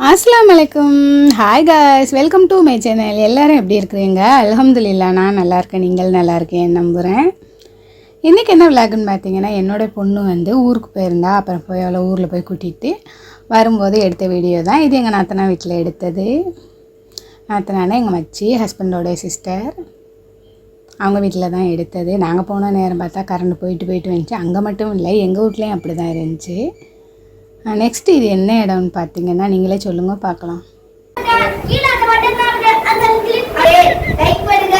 அஸ்லாம் வலைக்கம் hi guys welcome to my channel எல்லோரும் எப்படி இருக்கிறீங்க? அலமதுல்லா நான் நல்லா இருக்கேன். நீங்கள் நல்லா இருக்கேன் நம்புகிறேன் இன்றைக்கி என்ன விளாகுன்னு பார்த்தீங்கன்னா என்னோட பொண்ணு வந்து ஊருக்கு போயிருந்தா. அப்புறம் போய் அவளை ஊரில் போய் கூட்டிகிட்டு வரும்போது எடுத்த வீடியோ தான். இது எங்கள் நாத்தனா வீட்டில் எடுத்தது. நாத்தனானா எங்கள் மச்சி ஹஸ்பண்டோட சிஸ்டர் அவங்க வீட்டில் தான் எடுத்தது. நாங்கள் போன நேரம் பார்த்தா கரண்ட் போயிட்டு போயிட்டு வந்துச்சு. அங்கே மட்டும் இல்லை எங்கள் வீட்லேயும் அப்படி தான் இருந்துச்சு நெக்ஸ்ட் இது என்ன இடம்னு பார்த்தீங்கன்னா நீங்களே சொல்லுங்கள் பார்க்கலாம். லைக் பண்ணுங்க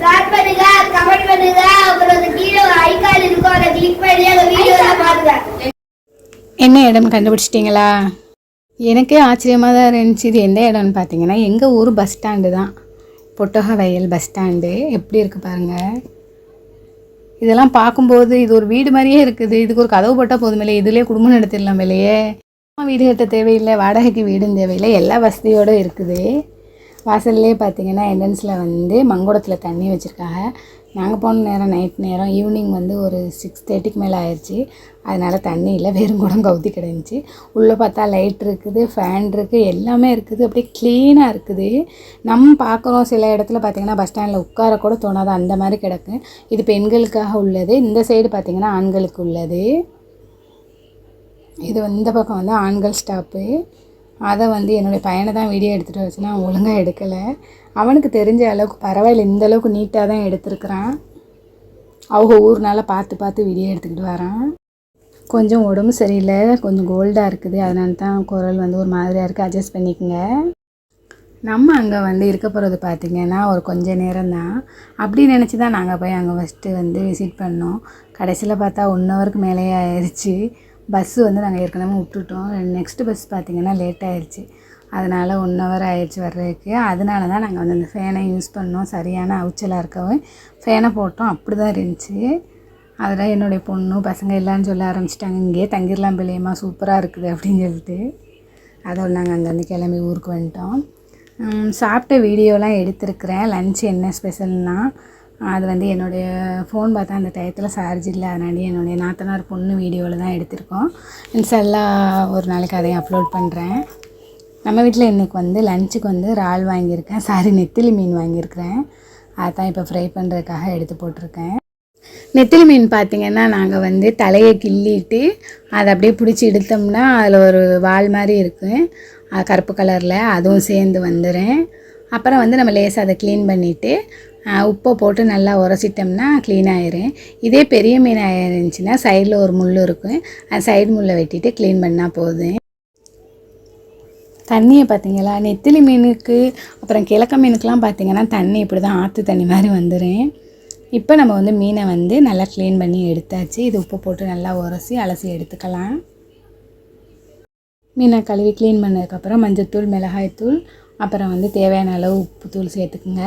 ஷேர் பண்ணுங்க கமெண்ட் பண்ணுங்க அப்புறம் அந்த கீழே ஒரு ஐகான் இருக்கும் அதை கிளிக் பண்ணி அந்த வீடியோல பாருங்க என்ன இடம் கண்டுபிடிச்சிட்டிங்களா? எனக்கே ஆச்சரியமாக தான் இருந்துச்சு. இது எந்த இடம்னு பார்த்தீங்கன்னா எங்கள் ஊர் பஸ் ஸ்டாண்டு தான். பொட்டக வயல் பஸ் ஸ்டாண்டு எப்படி இருக்குது பாருங்கள் இதெல்லாம் பார்க்கும்போது இது ஒரு வீடு மாதிரியே இருக்குது. இதுக்கு ஒரு கதவு போட்டால் போதுமில்லையே இதுலேயே குடும்பம் நடத்திடலாம் இல்லையே. வீடு கட்ட தேவையில்லை. வாடகைக்கு வீடும் தேவையில்லை. எல்லா வசதியோடு இருக்குது. வாசல்லே பார்த்தீங்கன்னா என்ட்ரன்ஸில் வந்து மங்குடத்தில் தண்ணி வச்சுருக்காங்க. நாங்கள் போன நேரம் நைட் நேரம் ஈவினிங் வந்து ஒரு சிக்ஸ் தேர்ட்டிக்கு மேலே ஆயிடுச்சு அதனால் தண்ணி இல்லை வெறும் குடம் கவுத்தி கிடந்துச்சு. உள்ளே பார்த்தா லைட் இருக்குது ஃபேன் இருக்குது எல்லாமே இருக்குது. அப்படியே க்ளீனாக இருக்குது. நம்ம பார்க்குறோம் சில இடத்துல பார்த்தீங்கன்னா பஸ் ஸ்டாண்டில் உட்கார கூட தோணாது அந்த மாதிரி கிடக்கு. இது பெண்களுக்காக உள்ளது இந்த சைடு பார்த்திங்கன்னா ஆண்களுக்கு உள்ளது. இது இந்த பக்கம் வந்து ஆண்கள் ஸ்டாப்பு அதை வந்து என்னுடைய பையனை தான் வீடியோ எடுத்துகிட்டு வச்சுன்னா அவன் ஒழுங்காக எடுக்கலை. அவனுக்கு தெரிஞ்ச அளவுக்கு பரவாயில்ல இந்த அளவுக்கு நீட்டாக தான் எடுத்திருக்கிறான். அவங்க ஊர்னால பார்த்து பார்த்து வீடியோ எடுத்துக்கிட்டு வரான். கொஞ்சம் உடம்பு சரியில்லை கொஞ்சம் கோல்டாக இருக்குது. அதனால தான் குரல் வந்து ஒரு மாதிரியாக இருக்குது அட்ஜஸ்ட் பண்ணிக்கோங்க. நம்ம அங்கே வந்து இருக்க போகிறது பார்த்திங்கன்னா ஒரு கொஞ்ச நேரம் தான். அப்படி நினச்சி தான் நாங்கள் போய் அங்கே ஃபஸ்ட்டு வந்து விசிட் பண்ணோம். கடைசியில் பார்த்தா ஒன் ஹவருக்கு மேலேயே ஆயிடுச்சு பஸ்ஸு வந்து நாங்கள் ஏற்கனவே விட்டுட்டோம். நெக்ஸ்ட்டு பஸ் பார்த்திங்கன்னா லேட் ஆயிடுச்சு. அதனால் ஒன் ஹவர் ஆயிடுச்சு வர்றதுக்கு. அதனால தான் நாங்கள் வந்து அந்த ஃபேனை யூஸ் பண்ணோம். சரியான அவுச்சலாக இருக்கவும். ஃபேனை போட்டோம். அப்படி தான் இருந்துச்சு. அதெல்லாம் என்னுடைய பொண்ணு பசங்க எல்லாரும் சொல்ல ஆரம்பிச்சிட்டாங்க. இங்கேயே தங்கிடலாம் பிள்ளையம்மா சூப்பராக இருக்குது அப்படின்னு சொல்லிட்டு. அதோட நாங்கள் அங்கேருந்து கிளம்பி ஊருக்கு வந்துட்டோம். சாப்பிட்ட வீடியோலாம் எடுத்திருக்கிறேன். லன்ச் என்ன ஸ்பெஷல்னால் அது வந்து என்னுடைய ஃபோன் பார்த்தா அந்த டயத்தில் சார்ஜ் இல்லை. அதனால என்னுடைய நாத்தனார் பொண்ணு வீடியோவில் தான் எடுத்திருக்கோம். இன்ஷல்லா ஒரு நாளைக்கு அதையும் அப்லோட் பண்ணுறேன் நம்ம வீட்டில் இன்றைக்கி வந்து லஞ்சுக்கு வந்து இறால் வாங்கியிருக்கேன். சாரி நெத்திலி மீன் வாங்கியிருக்கிறேன். அதான் இப்போ ஃப்ரை பண்ணுறதுக்காக எடுத்து போட்டிருக்கேன். நெத்திலி மீன் பார்த்திங்கன்னா நாங்கள் வந்து தலையை கிள்ளிட்டு அதை அப்படியே பிடிச்சி எடுத்தோம்னா அதில் ஒரு வால் மாதிரி இருக்கும் அது கருப்பு கலரில் அதுவும் சேர்ந்து வந்துடும் அப்புறம் வந்து நம்ம லேசாக அதை க்ளீன் பண்ணிவிட்டு உப்பை போட்டு நல்லா உரசிட்டோம்னா க்ளீன் ஆயிரும். இதே பெரிய மீன் இருந்துச்சுன்னா சைடில் ஒரு முள் இருக்கும். அந்த சைடு முள்ளை வெட்டிட்டு க்ளீன் பண்ணால் போதும். தண்ணியை பார்த்தீங்களா? நெத்திலி மீனுக்கு அப்புறம் கிழக்க மீனுக்கெலாம் பார்த்தீங்கன்னா தண்ணி இப்படி தான் ஆற்று தண்ணி மாதிரி வந்துடும் இப்போ நம்ம வந்து மீனை வந்து நல்லா க்ளீன் பண்ணி எடுத்தாச்சு. இது உப்பு போட்டு நல்லா உரசி அலசி எடுத்துக்கலாம். மீனை கழுவி க்ளீன் பண்ணதுக்கப்புறம் மஞ்சத்தூள் மிளகாய்த்தூள் அப்புறம் வந்து தேவையான அளவு உப்புத்தூள் சேர்த்துக்குங்க.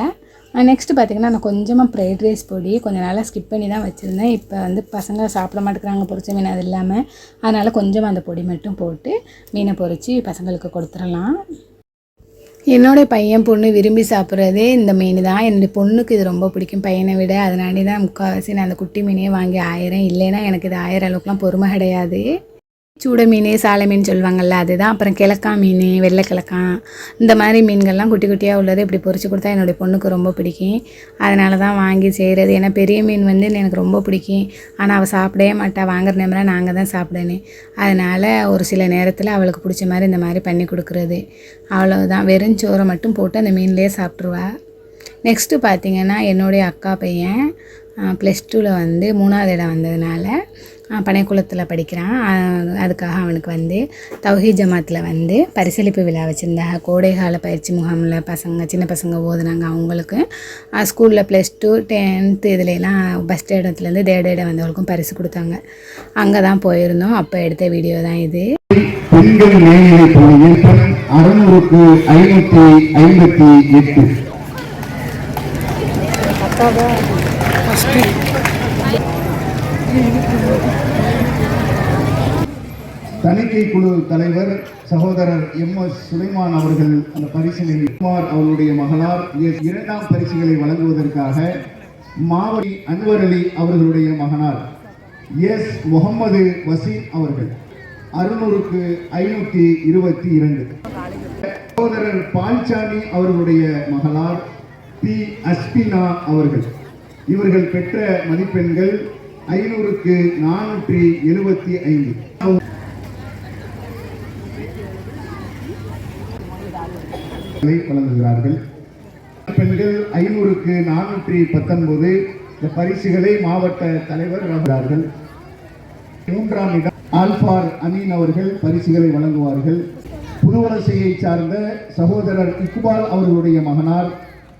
நெக்ஸ்ட்டு பார்த்தீங்கன்னா நான் கொஞ்சமாக ஃப்ரைட் ரைஸ் பொடி கொஞ்சம் நாளாக ஸ்கிப் பண்ணி தான் வச்சுருந்தேன். இப்போ வந்து பசங்க சாப்பிட மாட்டேங்கிறாங்க பொரிச்ச மீன் அது இல்லாமல் அதனால் கொஞ்சமாக அந்த பொடி மட்டும் போட்டு மீனை பொரித்து பசங்களுக்கு கொடுத்துடலாம். என்னோட பையன் பொண்ணு விரும்பி சாப்பிட்றதே இந்த மீன் தான். என்னுடைய பொண்ணுக்கு இது ரொம்ப பிடிக்கும். பையனை விட அதனாடி தான் முக்கால்வாசி நான் அந்த குட்டி மீனே வாங்கி ஆயிரம் இல்லைன்னா எனக்கு இது ஆயிரம் அளவுக்குலாம் பொறுமை கிடையாது. சூட மீன் சாலை மீன் சொல்லுவாங்கள்ல அதுதான். அப்புறம் கிழக்கா மீன் வெள்ளை கிழக்கா. இந்த மாதிரி மீன்கள்லாம் குட்டி குட்டியாக உள்ளது இப்படி பொறிச்சு கொடுத்தா என்னுடைய பொண்ணுக்கு ரொம்ப பிடிக்கும். அதனால தான் வாங்கி செய்கிறது ஏன்னா பெரிய மீன் வந்து எனக்கு ரொம்ப பிடிக்கும். ஆனால் அவள் சாப்பிடவே மாட்டா. வாங்குற நேரம் நாங்கள் தான் சாப்பிடணும். அதனால் ஒரு சில நேரத்தில் அவளுக்கு பிடிச்ச மாதிரி இந்த மாதிரி பண்ணி கொடுக்குறது. அவ்வளோதான் வெறும் சோறை மட்டும் போட்டு அந்த மீன்லேயே சாப்பிட்ருவா நெக்ஸ்ட்டு பார்த்தீங்கன்னா என்னுடைய அக்கா பையன் ப்ளஸ் டூவில் வந்து மூணாவது இடம் வந்ததுனால பனைக்குளத்தில் படிக்கிறான். அதுக்காக அவனுக்கு வந்து தௌஹி ஜமாத்தில் வந்து பரிசளிப்பு விழா வச்சுருந்தாங்க. கோடைகால பயிற்சி முகாமில் பசங்க சின்ன பசங்க ஓதுனாங்க அவங்களுக்கு. ஸ்கூலில் ப்ளஸ் டூ டென்த்து இதுலலாம் ஃபஸ்ட் இடத்துலேருந்து தேர்ட் இடம் வந்தவங்களுக்கும் பரிசு கொடுத்தாங்க. அங்கே தான் போயிருந்தோம். அப்போ எடுத்த வீடியோ தான் இது. பெண்கள் மேல்நிலைப் பள்ளியில் அறுநூறுக்கு ஐநூத்தி ஐம்பத்தி எட்டு. தணிக்கை குழு தலைவர் சகோதரர் எம் எஸ் சுலைமான் அவர்கள் அந்த பரிசினை குமார் அவருடைய மகளார் இரண்டாம் பரிசுகளை வழங்குவதற்காக மாவடி அன்வர் அலி அவர்களுடைய மகனார் எஸ் முகமது வசீம் அவர்கள். அறுநூறுக்கு ஐநூற்றி இருபத்தி இரண்டு. சகோதரர் பால்சாமி அவர்களுடைய மகளார் பி அஸ்பினா அவர்கள். இவர்கள் பெற்ற மதிப்பெண்கள் ஐநூறுக்கு நானூற்றி எழுபத்தி ஐந்து. வழங்குகிறார்கள். பெண்கள் ஐநூறுக்கு நானூற்றி பத்தொன்பது. இந்த பரிசுகளை மாவட்ட தலைவர் வழங்குகிறார்கள். மூன்றாம் இடம் ஆல்பார் அமீன் அவர்கள் பரிசுகளை வழங்குவார்கள். புதுவரசையை சார்ந்த சகோதரர் இக்பால் அவர்களுடைய மகனார்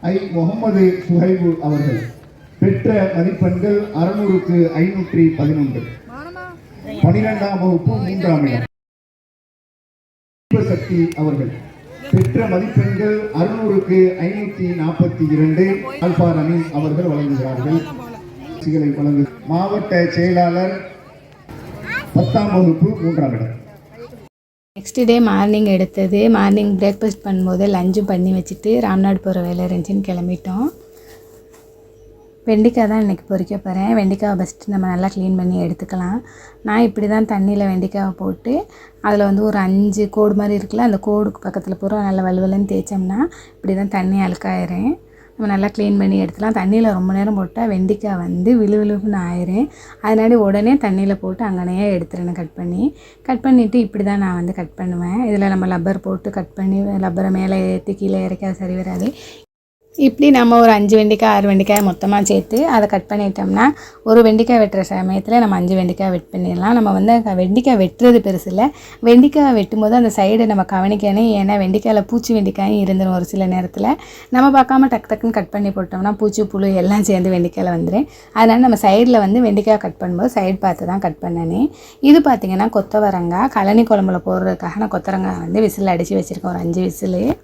ஐ. முகமது சுஹைபு அவர்கள். பெற்ற மதிப்பெண்கள் அறுநூறுக்கு ஐநூற்றி பதினொன்று. பனிரெண்டாம் வகுப்பு மூன்றாம் இடம். சக்தி அவர்கள். பெற்ற மதிப்பெண்கள் அறுநூறுக்கு ஐநூற்றி நாற்பத்தி இரண்டு. அமீன் அவர்கள் வழங்குகிறார்கள். வழங்கு மாவட்ட செயலாளர் பத்தாம் வகுப்பு மூன்றாம் இடம். நெக்ஸ்ட் டே மார்னிங் எடுத்தது. மார்னிங் பிரேக்ஃபாஸ்ட் பண்ணும்போது லஞ்சும் பண்ணி வச்சுட்டு ராம்நாடு போகிற வேலை இருந்துச்சுன்னு கிளம்பிட்டோம். வெண்டைக்காய் தான் இன்றைக்கி பொறிக்க போகிறேன் வெண்டைக்காவை ஃபஸ்ட்டு நம்ம நல்லா க்ளீன் பண்ணி எடுத்துக்கலாம். நான் இப்படி தான் தண்ணியில் வெண்டைக்காவை போட்டு அதில் வந்து ஒரு அஞ்சு கோடு மாதிரி இருக்குல்ல அந்த கோடுக்கு பக்கத்தில் பூரா நல்லா வலுவலுன்னு தேய்ச்சோம்னா இப்படி தான் தண்ணி அழுக்காயிரும். நம்ம நல்லா க்ளீன் பண்ணி எடுத்துலாம் தண்ணியில் ரொம்ப நேரம் போட்டால் வெண்டைக்காய் வந்து விழுவிழுன்னு ஆயிரும். அதனாடி உடனே தண்ணியில் போட்டு அங்கனையே எடுத்துருன்னு கட் பண்ணி கட் பண்ணிவிட்டு இப்படி தான் நான் வந்து கட் பண்ணுவேன். இதில் நம்ம லப்பர் போட்டு கட் பண்ணி லப்பரை மேலே ஏற்றி கீழே இறக்கி அது சரி வராது. இப்படி நம்ம ஒரு அஞ்சு வெண்டைக்காய் ஆறு வெண்டைக்காய் மொத்தமாக சேர்த்து அதை கட் பண்ணிட்டோம்னா ஒரு வெண்டைக்காய் வெட்டுற சமயத்தில் நம்ம அஞ்சு வெண்டைக்காய் வெட் பண்ணிடலாம். நம்ம வந்து க- வெண்டைக்காய் வெட்டுறது பெருசு இல்லை. வெண்டைக்காய் வெட்டும் போது அந்த சைடை நம்ம கவனிக்கணும். ஏன்னா வெண்டைக்காயில் பூச்சி வெண்டைக்காயும் இருந்துடும் ஒரு சில நேரத்தில். நம்ம பார்க்காம டக்கு டக்குன்னு கட் பண்ணி போட்டோம்னா பூச்சி புழு எல்லாம் சேர்ந்து வெண்டைக்காயில் வந்துடும் அதனால் நம்ம சைடில் வந்து வெண்டைக்காய் கட் பண்ணும்போது சைடு பார்த்து தான் கட் பண்ணணும். இது பார்த்திங்கன்னா கொத்தவரங்காய் கழனி குழம்புல போடுறதுக்காக நான் கொத்தவரங்காய் வந்து விசில் அடித்து வச்சுருக்கேன். ஒரு அஞ்சு விசில்.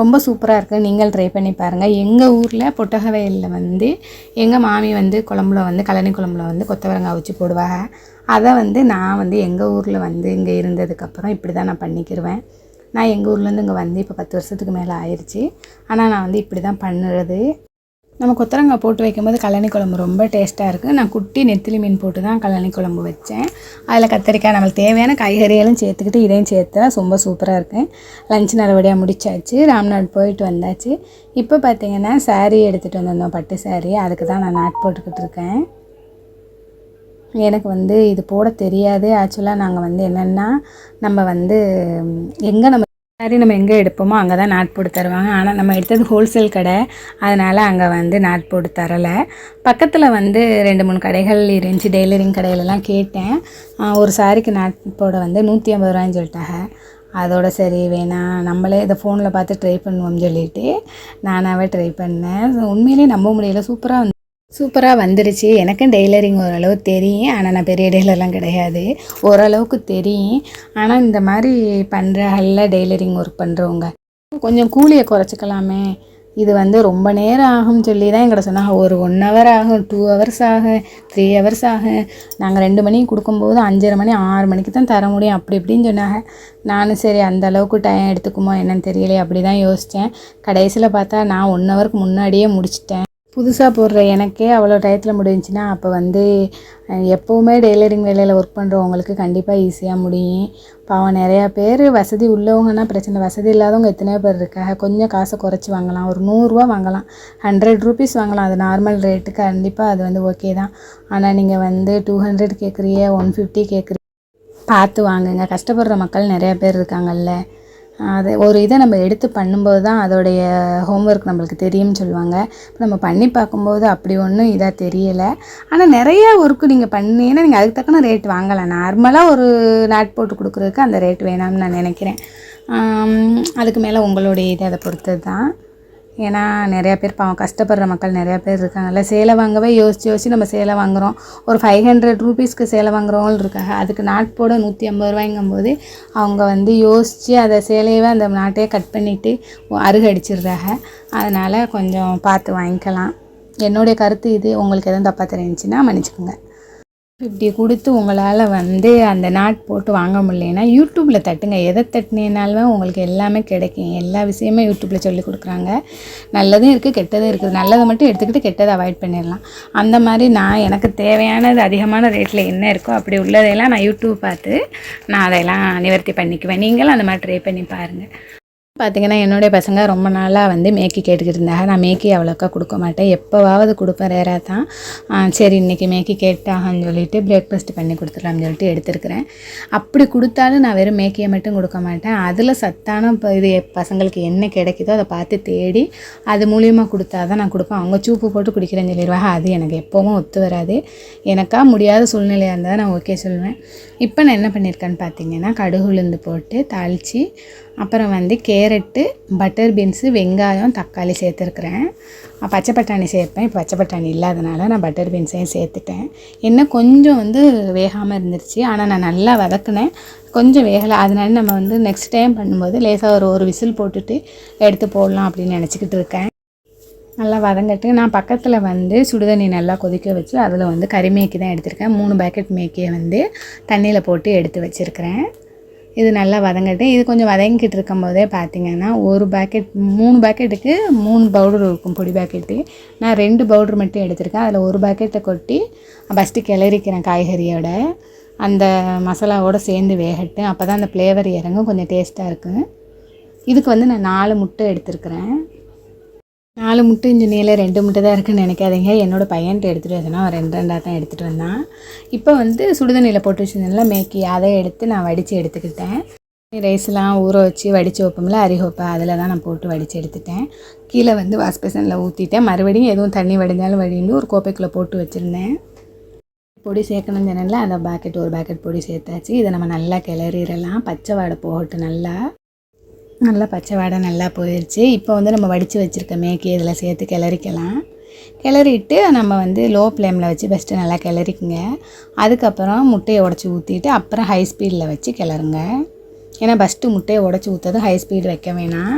ரொம்ப சூப்பராக இருக்குது நீங்கள் ட்ரை பண்ணி பாருங்கள் எங்கள் ஊரில் பொட்டக வயலில் வந்து எங்கள் மாமி வந்து குழம்புல வந்து கழனி குழம்புல வந்து கொத்தவரங்காய் வச்சு போடுவாங்க. அதை வந்து நான் வந்து எங்கள் ஊரில் வந்து இங்கே இருந்ததுக்கப்புறம் இப்படி தான் நான் பண்ணிக்கிருவேன். நான் எங்கள் ஊர்லேருந்து இங்கே வந்து இப்போ பத்து வருஷத்துக்கு மேலே ஆயிடுச்சு ஆனால் நான் வந்து இப்படி தான் பண்ணுறது. நம்ம கொத்தரங்காய் போட்டு வைக்கும்போது கல்லணி குழம்பு ரொம்ப டேஸ்ட்டாக இருக்குது நான் குட்டி நெத்திலி மீன் போட்டு தான் கல்லணி குழம்பு வச்சேன். அதில் கத்திரிக்காய் நம்மளுக்கு தேவையான காய்கறிகளும் சேர்த்துக்கிட்டு இதையும் சேர்த்தா ரொம்ப சூப்பராக இருக்கு. லஞ்ச் நல்லபடியாக முடிச்சாச்சு. ராம்நாட் போயிட்டு வந்தாச்சு. இப்போ பார்த்தீங்கன்னா சாரீ எடுத்துகிட்டு வந்திருந்தோம் பட்டு saree. அதுக்கு தான் நான் நாட் போட்டுக்கிட்டு இருக்கேன். எனக்கு வந்து இது போட தெரியாது. ஆக்சுவலாக நாங்கள் வந்து என்னென்னா நம்ம வந்து எங்கே நம்ம சாரி நம்ம எங்கே எடுப்போமோ அங்கே தான் நாட் போட்டு தருவாங்க. ஆனால் நம்ம எடுத்தது ஹோல்சேல் கடை. அதனால் அங்கே வந்து நாட் போட்டு தரலை. பக்கத்தில் வந்து ரெண்டு மூணு கடைகள் இருந்துச்சு. டெய்லரிங் கடையிலலாம் கேட்டேன். ஒரு சாரிக்கு நாட் போட வந்து நூற்றி ஐம்பது ரூபாய்ன்னு சொல்லிட்டாங்க. அதோட சரி வேணாம் நம்மளே இதை ஃபோனில் பார்த்து ட்ரை பண்ணுவோம்னு சொல்லிட்டு நானாகவே ட்ரை பண்ணேன். உண்மையிலேயே நம்ப முடியல. சூப்பராக வந்து சூப்பராக வந்துருச்சு. எனக்கும் டெய்லரிங் ஓரளவு தெரியும். ஆனால் நான் பெரிய டெய்லர்லாம் கிடையாது. ஓரளவுக்கு தெரியும். ஆனால் இந்த மாதிரி பண்ணுறாங்கல்ல டெய்லரிங் ஒர்க் பண்ணுறவங்க கொஞ்சம் கூலியை குறைச்சிக்கலாமே. இது வந்து ரொம்ப நேரம் ஆகும்னு சொல்லி தான் எங்கள்கிட்ட சொன்னாங்க. ஒரு ஒன் ஹவர் ஆகும் டூ ஹவர்ஸ் ஆகும் த்ரீ ஹவர்ஸ் ஆகும். நாங்கள் ரெண்டு மணிக்கு கொடுக்கும்போது அஞ்சரை மணி ஆறு மணிக்கு தான் தர முடியும். அப்படி இப்படின்னு சொன்னாங்க. நானும் சரி அந்த அளவுக்கு டைம் எடுத்துக்குமோ என்னன்னு தெரியலையே அப்படி தான் யோசித்தேன் கடைசியில் பார்த்தா நான் ஒன் ஹவருக்கு முன்னாடியே முடிச்சிட்டேன். புதுசாக போடுற எனக்கே அவ்வளோ டயத்தில் முடிஞ்சுன்னா அப்போ வந்து எப்போவுமே டெய்லரிங் வேலையில் ஒர்க் பண்ணுறவங்களுக்கு கண்டிப்பாக ஈஸியாக முடியும். பாவம் நிறையா பேர் வசதி உள்ளவங்கன்னா பிரச்சனை. வசதி இல்லாதவங்க எத்தனையோ பேர் இருக்காங்க. கொஞ்சம் காசை குறைச்சி வாங்கலாம். ஒரு நூறுரூவா வாங்கலாம். ஹண்ட்ரட் ருபீஸ் வாங்கலாம். அது நார்மல் ரேட்டுக்கு கண்டிப்பாக அது வந்து ஓகே தான். ஆனால் நீங்கள் வந்து டூ ஹண்ட்ரட் கேட்குறீங்க ஒன் ஃபிஃப்டி கேட்குறீங்க பார்த்து வாங்குங்க. கஷ்டப்படுற மக்கள் நிறையா பேர் இருக்காங்கல்ல. அது ஒரு இதை நம்ம எடுத்து பண்ணும்போது தான் அதோடைய ஹோம்ஒர்க் நம்மளுக்கு தெரியும்னு சொல்லுவாங்க. இப்போ நம்ம பண்ணி பார்க்கும்போது அப்படி ஒன்றும் இதாக தெரியலை. ஆனால் நிறைய ஒர்க்கு நீங்கள் பண்ணீங்கன்னா நீங்கள் அதுக்கு தக்கன ரேட் வாங்கலாம். நார்மலாக ஒரு நாட் போட்டு கொடுக்குறதுக்கு அந்த ரேட் வேணாம்னு நான் நினைக்கிறேன். அதுக்கு மேலே உங்களுடைய இது அதை பொறுத்தது தான். ஏன்னா நிறையா பேர் பாவம் கஷ்டப்படுற மக்கள் நிறையா பேர் இருக்காங்கல்ல. சேலை வாங்கவே யோசித்து யோசிச்சு நம்ம சேலை வாங்குகிறோம் ஒரு ஃபைவ் ஹண்ட்ரட் ருபீஸ்க்கு சேலை வாங்குறவங்களும் இருக்காங்க. அதுக்கு நாட் போட நூற்றி ஐம்பது ரூபாய்ங்கும்போது அவங்க வந்து யோசித்து அதை சேலையவே அந்த நாட்டையே கட் பண்ணிவிட்டு அருகு அடிச்சிடுறாங்க அதனால் கொஞ்சம் பார்த்து வாங்கிக்கலாம். என்னுடைய கருத்து இது. உங்களுக்கு எதுவும் தப்பாக தெரிஞ்சுன்னா மன்னிச்சுக்கோங்க. ஃபிஃப்டி கொடுத்து உங்களால் வந்து அந்த நாட் போட்டு வாங்க முடியலன்னா யூடியூப்பில் தட்டுங்க. எதை தட்டினீங்கனாலுமே உங்களுக்கு எல்லாமே கிடைக்கும். எல்லா விஷயமே யூடியூப்பில் சொல்லி கொடுக்குறாங்க. நல்லதும் இருக்குது கெட்டதும் இருக்குது. நல்லதை மட்டும் எடுத்துக்கிட்டு கெட்டதை அவாய்ட் பண்ணிடலாம். அந்த மாதிரி நான் எனக்கு தேவையானது அதிகமான ரேட்டில் என்ன இருக்கோ அப்படி உள்ளதையெல்லாம் நான் யூடியூப் பார்த்து நான் அதையெல்லாம் நிவர்த்தி பண்ணிக்குவேன். நீங்களும் அந்த மாதிரி ட்ரை பண்ணி பாருங்கள் பார்த்திங்கன்னா என்னுடைய பசங்க ரொம்ப நாளாக வந்து மேக்கி கேட்டுக்கிட்டு இருந்தாங்க நான் மேக்கி அவ்வளோக்கா கொடுக்க மாட்டேன். எப்போவாவது கொடுப்பேன். ரேராக தான். சரி இன்றைக்கி மேக்கி கேட்டாங்கன்னு சொல்லிட்டு பிரேக்ஃபாஸ்ட் பண்ணி கொடுத்துடலாம்னு சொல்லிட்டு எடுத்துருக்கிறேன். அப்படி கொடுத்தாலும் நான் வெறும் மேக்கியை மட்டும் கொடுக்க மாட்டேன். அதில் சத்தான இப்போ இது பசங்களுக்கு என்ன கிடைக்குதோ அதை பார்த்து தேடி அது மூலியமாக கொடுத்தா தான் நான் கொடுப்பேன். அவங்க சூப்பு போட்டு குடிக்கிறேன்னு சொல்லிடுவாங்க. அது எனக்கு எப்போவும் ஒத்து வராது. எனக்கா முடியாத சூழ்நிலையாக இருந்தால் நான் ஓகே சொல்லுவேன். இப்போ நான் என்ன பண்ணியிருக்கேன்னு பார்த்தீங்கன்னா கடுகு உளுந்து போட்டு தாளித்து அப்புறம் வந்து கேரட்டு பட்டர் பீன்ஸு வெங்காயம் தக்காளி சேர்த்துருக்குறேன். பச்சை பட்டாணி சேர்ப்பேன். இப்போ பச்சை பட்டாணி இல்லாதனால நான் பட்டர் பீன்ஸையும் சேர்த்துட்டேன். என்ன கொஞ்சம் வந்து வேகாமல் இருந்துருச்சு. ஆனால் நான் நல்லா வதக்குனேன். கொஞ்சம் வேகலை. அதனால நம்ம வந்து நெக்ஸ்ட் டைம் பண்ணும்போது லேசாக ஒரு ஒரு விசில் போட்டுட்டு எடுத்து போடலாம் அப்படின்னு நினச்சிக்கிட்டு இருக்கேன். நல்லா வதங்கட்டு. நான் பக்கத்தில் வந்து சுடுதண்ணி நல்லா கொதிக்க வச்சு அதில் வந்து கறி மேக்கி தான் எடுத்திருக்கேன். மூணு பேக்கெட் மேக்கியை வந்து தண்ணியில் போட்டு எடுத்து வச்சுருக்கிறேன். இது நல்லா வதங்கட்டும். இது கொஞ்சம் வதங்கிட்டு இருக்கும் போதே பார்த்தீங்கன்னா ஒரு பேக்கெட் மூணு பேக்கெட்டுக்கு மூணு பவுடர் இருக்கும் பொடி பேக்கெட்டு நான் ரெண்டு பவுடர் மட்டும் எடுத்திருக்கேன். அதில் ஒரு பேக்கெட்டை கொட்டி ஃபஸ்ட்டு கிளறிக்கிறேன் காய்கறியோட. அந்த மசாலாவோட சேர்ந்து வேகட்டு அப்போ தான் அந்த ஃப்ளேவர் இறங்கும். கொஞ்சம் டேஸ்ட்டாக இருக்கும். இதுக்கு வந்து நான் நாலு முட்டை எடுத்திருக்கிறேன். நாலு முட்டை இன்ஜினியில் ரெண்டு முட்டை தான் இருக்குன்னு நினைக்காதீங்க. என்னோடய பையன்ட்டு எடுத்துகிட்டு வந்தேன்னா அவன் ரெண்டு ரெண்டாக தான் எடுத்துகிட்டு வந்தான். இப்போ வந்து சுடுதண்ணியில் போட்டு வச்சுருந்தேன்ல மேக்கி அதை எடுத்து நான் வடித்து எடுத்துக்கிட்டேன். ரைஸ்லாம் ஊற வச்சு வடித்து வைப்போம்ல அரி வைப்பேன் அதில் தான் நான் போட்டு வடித்து எடுத்துட்டேன். கீழே வந்து வாஷ் பேசனில் ஊற்றிட்டேன் மறுபடியும் எதுவும் தண்ணி வடிஞ்சாலும் வடின்னு ஒரு கோப்பைக்குள்ளே போட்டு வச்சுருந்தேன். பொடி சேர்க்கணும்னு சொன்னேன்ல அந்த பாக்கெட் ஒரு பேக்கெட் பொடி சேர்த்தாச்சு. இதை நம்ம நல்லா கிளறிடலாம். பச்சை வாடை போகட்டும் நல்லா. நல்லா பச்சை வாடை நல்லா போயிடுச்சு இப்போ வந்து நம்ம வடித்து வச்சுருக்க மேக்கி இதில் சேர்த்து கிளறிக்கலாம். கிளறிட்டு நம்ம வந்து லோ ஃப்ளேமில் வச்சு ஃபஸ்ட்டு நல்லா கிளறிக்குங்க. அதுக்கப்புறம் முட்டையை உடச்சி ஊற்றிட்டு அப்புறம் ஹை ஸ்பீடில் வச்சு கிளறுங்க. ஏன்னா ஃபஸ்ட்டு முட்டையை உடச்சி ஊற்றது ஹை ஸ்பீடு வைக்க வேணாம்.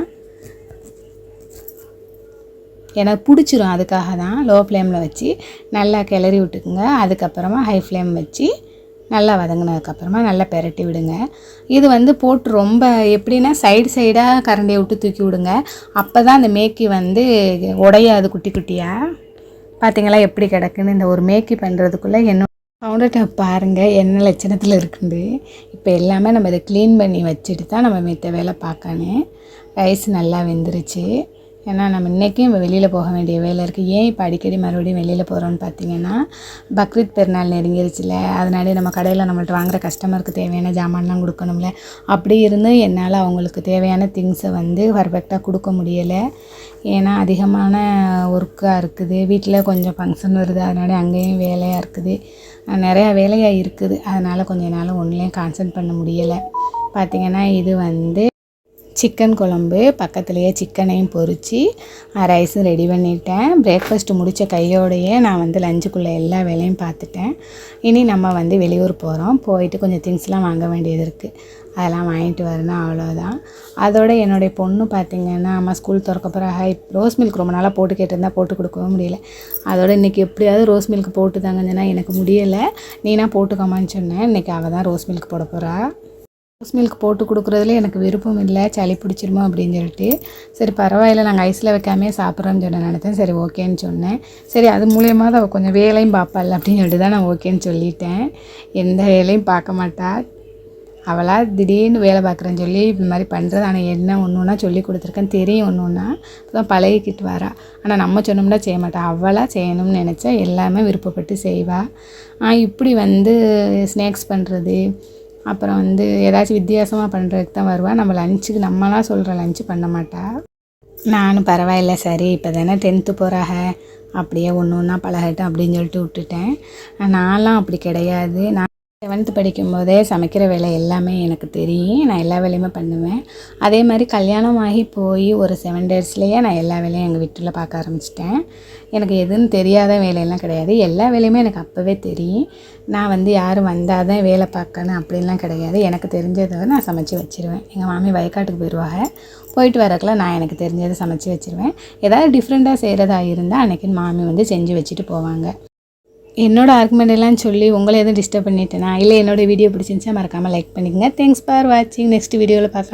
எனக்கு பிடிச்சிரும் அதுக்காக தான் லோ ஃப்ளேமில் வச்சு நல்லா கிளறி விட்டுக்குங்க. அதுக்கப்புறமா ஹை ஃப்ளேம் வச்சு நல்லா வதங்கினதுக்கப்புறமா நல்லா பெரட்டி விடுங்க. இது வந்து போட்டு ரொம்ப எப்படின்னா சைடு சைடாக கரண்டியை விட்டு தூக்கி விடுங்க. அப்போ தான் அந்த மேக்கி வந்து உடையாது குட்டி குட்டியாக பார்த்தீங்களா எப்படி கிடக்குன்னு? இந்த ஒரு மேக்கி பண்ணுறதுக்குள்ளே என்ன கவுண்டர் டாப் பாருங்கள் என்ன லட்சணத்தில் இருக்குது இப்போ எல்லாமே நம்ம இதை க்ளீன் பண்ணி வச்சுட்டு தான் நம்ம மித்த வேலை பார்க்கணும். ரைஸ் நல்லா வெந்துருச்சு. ஏன்னா நம்ம இன்றைக்கும் இப்போ வெளியில் போக வேண்டிய வேலை இருக்குது ஏன் இப்போ அடிக்கடி மறுபடியும் வெளியில் போகிறோன்னு பார்த்தீங்கன்னா பக்ரீத் பெருநாள் நெருங்கிருச்சுல அதனாலே நம்ம கடையில் நம்மள்ட்ட வாங்குகிற கஸ்டமருக்கு தேவையான ஜாமான்லாம் கொடுக்கணும்ல அப்படி இருந்தும் என்னால் அவங்களுக்கு தேவையான திங்ஸை வந்து பர்ஃபெக்டாக கொடுக்க முடியலை. ஏன்னா அதிகமான ஒர்க்காக இருக்குது. வீட்டில் கொஞ்சம் ஃபங்க்ஷன் வருது. அதனால அங்கேயும் வேலையாக இருக்குது. நிறையா வேலையாக இருக்குது. அதனால் கொஞ்சம் என்னால் ஒன்றிலையும் கான்சன்ட் பண்ண முடியலை. பார்த்திங்கன்னா இது வந்து சிக்கன் குழம்பு பக்கத்துலேயே சிக்கனையும் பொறிச்சு ரைஸும் ரெடி பண்ணிட்டேன். பிரேக்ஃபாஸ்ட் முடித்த கையோடையே நான் வந்து லஞ்சுக்குள்ளே எல்லா வேலையும் பார்த்துட்டேன். இனி நம்ம வந்து வெளியூர் போகிறோம் போயிட்டு கொஞ்சம் திங்ஸ்லாம் வாங்க வேண்டியது இருக்குது அதெல்லாம் வாங்கிட்டு வரணும் அவ்வளோதான் அதோட என்னுடைய பொண்ணு பார்த்திங்கன்னா அம்மா ஸ்கூல் திறக்க ஹை ரோஸ் மில்க் ரொம்ப நாளாக போட்டு கேட்டிருந்தா போட்டு கொடுக்கவும் முடியல. அதோட இன்றைக்கி எப்படியாவது ரோஸ் மில்க் போட்டு தாங்கன்னு எனக்கு முடியலை. நீனா போட்டுக்கோமான்னு சொன்னேன். இன்றைக்கி அவள் தான் ரோஸ் மில்க் போட போகிறா ரோஸ் மில்க் போட்டு கொடுக்குறதுல எனக்கு விருப்பம் இல்லை சளி பிடிச்சிருமோ அப்படின்னு சொல்லிட்டு. சரி பரவாயில்ல நாங்கள் ஐஸில் வைக்காமே சாப்பிட்றோன்னு சொன்ன நினைத்தேன் சரி ஓகேன்னு சொன்னேன். சரி அது மூலியமாக அவள் கொஞ்சம் வேலையும் பார்ப்பாள் அப்படின்னு சொல்லிட்டு தான் நான் ஓகேன்னு சொல்லிட்டேன். எந்த வேலையும் பார்க்க மாட்டா. அவளாக திடீர்னு வேலை பார்க்குறேன்னு சொல்லி இந்த மாதிரி பண்ணுறது ஆனால் என்ன ஒன்று ஒன்றா சொல்லி கொடுத்துருக்கேன் தெரியும் ஒன்று ஒன்றா தான் பழகிக்கிட்டு வரா. ஆனால் நம்ம சொன்னோம்னா செய்ய மாட்டா. அவளாக செய்யணும்னு நினச்சா எல்லாமே விருப்பப்பட்டு செய்வாள் இப்படி வந்து ஸ்நாக்ஸ் பண்ணுறது அப்புறம் வந்து ஏதாச்சும் வித்தியாசமாக பண்ணுறதுக்கு தான் வருவாள் நம்ம லஞ்சுக்கு நம்மளாம் சொல்கிற லஞ்சு பண்ண மாட்டா. நானும் பரவாயில்ல சரி இப்போ தானே டென்த்து போகிறாக அப்படியே ஒன்று ஒன்றா பழகட்டும் அப்படின்னு சொல்லிட்டு விட்டுட்டேன். நான்லாம் அப்படி கிடையாது. நான் செவன்த்து படிக்கும்போதே சமைக்கிற வேலை எல்லாமே எனக்கு தெரியும். நான் எல்லா வேலையுமே பண்ணுவேன். அதே மாதிரி கல்யாணம் ஆகி போய் ஒரு செவன் டேஸ்லேயே நான் எல்லா வேலையும் எங்கள் வீட்டில் பார்க்க ஆரம்பிச்சிட்டேன். எனக்கு எதுன்னு தெரியாத வேலையெல்லாம் கிடையாது. எல்லா வேலையுமே எனக்கு அப்போவே தெரியும். நான் வந்து யாரும் வந்தால் தான் வேலை பார்க்கணும் அப்படின்லாம் கிடையாது. எனக்கு தெரிஞ்சதை நான் சமைச்சு வச்சிருவேன். எங்கள் மாமி வயக்காட்டுக்கு போயிடுவாங்க போயிட்டு வரக்குள்ள நான் எனக்கு தெரிஞ்சதை சமைச்சு வச்சிருவேன். ஏதாவது டிஃப்ரெண்ட்டாக செய்கிறதா இருந்தால் அன்றைக்கி மாமி வந்து செஞ்சு வச்சுட்டு போவாங்க. என்னோட ஆர்குமெண்ட் எல்லாம் சொல்லி உங்களை எதுவும் டிஸ்டர்ப் பண்ணிட்டேனா? இல்லை என்னோட வீடியோ பிடிச்சிருந்துச்சா மறக்காமல் லைக் பண்ணிக்கங்க. தேங்க்ஸ் ஃபார் வாட்சிங் நெக்ஸ்ட் வீடியோவில் பார்க்கலாம்.